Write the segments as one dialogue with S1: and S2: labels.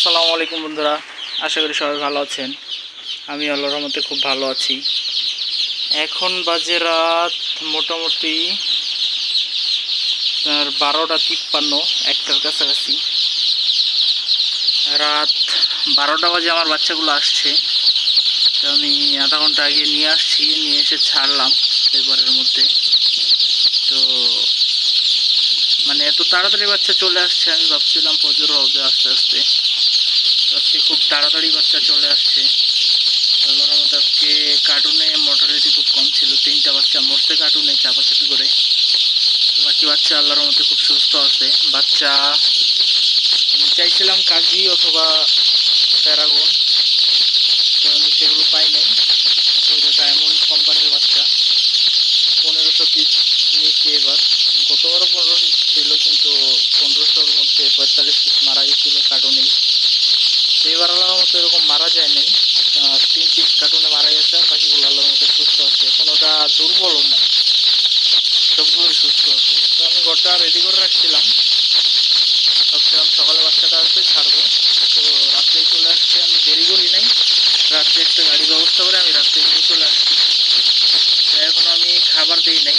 S1: আসসালামু আলাইকুম বন্ধুরা, আশা করি সবাই ভালো আছেন। আমি আল্লাহর রহমতে খুব ভালো আছি। এখন বাজে রাত মোটামুটি বারোটা তিপ্পান্ন, একটার কাছাকাছি। রাত বারোটা বাজে আমার বাচ্চাগুলো আসছে। তো আমি আধা ঘণ্টা আগে নিয়ে আসছি, নিয়ে এসে ছাড়লাম পেপারের মধ্যে। তো মানে এত তাড়াতাড়ি বাচ্চা চলে আসছে, আমি ভাবছিলাম প্রচুর হবে আস্তে আস্তে। আজকে খুব তাড়াতাড়ি বাচ্চা চলে আসছে। আল্লাহর মতো আজকে কার্টুনে মর্টালিটি খুব কম ছিল, তিনটা বাচ্চা মরছে কার্টুনে চাপাচাপি করে। বাকি বাচ্চা আল্লাহর মতো খুব সুস্থ আছে। বাচ্চা, আমি চাইছিলাম কাজী অথবা প্যারাগন তো আমি সেগুলো পাই নাই। এটা ডায়মন্ড কোম্পানির বাচ্চা। পনেরোশো পিস নিয়েছি এবার। গতবারও পনেরোশো ছিল, কিন্তু পনেরোশোর মধ্যে পঁয়তাল্লিশ পিস মারা গেছিল কার্টুনেই তো এবার আল্লাহর মতো এরকম মারা যায় নাই। তিন পিস কার্টুনে মারা গেছে আর বাকিগুলো আল্লাহর মতো সুস্থ আছে। কোনোটা দুর্বলও নাই। সবগুলোই সুস্থ আছে। তো আমি ঘরটা রেডি করে রাখছিলাম। ভাবছিলাম সকালে বাচ্চাটা আসবে, ছাড়বো। তো রাত্রেই চলে আসছে। আমি দেরি করি নাই। রাত্রে একটা গাড়ি ব্যবস্থা করে আমি রাত্রে নিয়ে চলে আসছি। এখন আমি খাবার দিই নাই।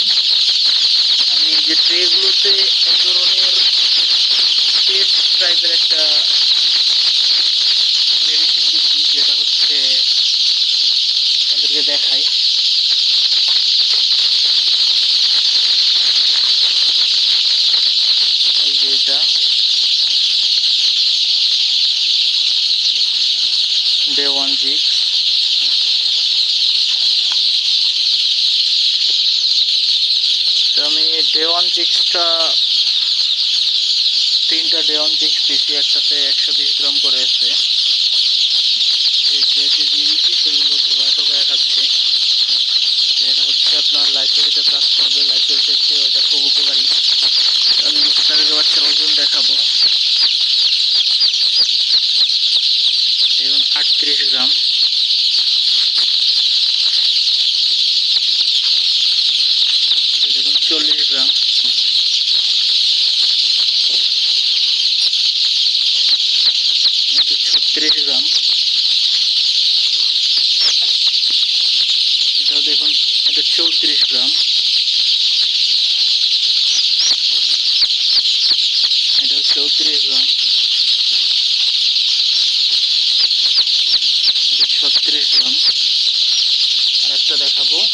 S1: আমি যে ট্রেগুলোতে এক ধরনের পেস্ট টাইপের একটা মেডিসিন দিচ্ছি যেটা হচ্ছে আপনাদেরকে দেখাই এই যে এটা জিক্স তো আমি ডে ওয়ান জিক্সটা তিনটা ডে ওয়ান জিক্স দিয়েছি একসাথে একশো বিশ গ্রাম করে আছে। দিয়ে সেগুলো ধোয়া টোকায় এটা হচ্ছে আপনার লাইসেরিতে কাজ করবে লাইসেরিতে চেয়ে ওটা খুব উপকারী। আমি আপনাদেরকে বাচ্চার ওজন দেখাবো দেখুন আটত্রিশ গ্রাম এটা দেখুন চল্লিশ গ্রাম এটা ছত্রিশ গ্রাম। এটাও দেখুন, এটা চৌত্রিশ গ্রাম। এটাও চৌত্রিশ গ্রাম। ছত্রিশ গ্রাম। আর একটা দেখাবো।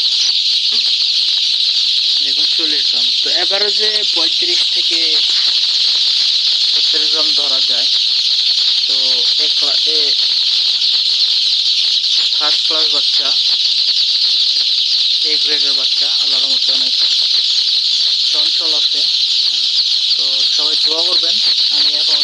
S1: দেখুন, চল্লিশ গ্রাম। তো অ্যাভারেজে পঁয়ত্রিশ থেকে ছত্রিশ গ্রাম ধরা যায় তো এ ক্লা- এ ফার্স্ট ক্লাস বাচ্চা এ গ্রেডের বাচ্চা, আল্লাহর মতো অনেক চঞ্চল আছে। তো সবাই দোয়া করবেন, আমি এখন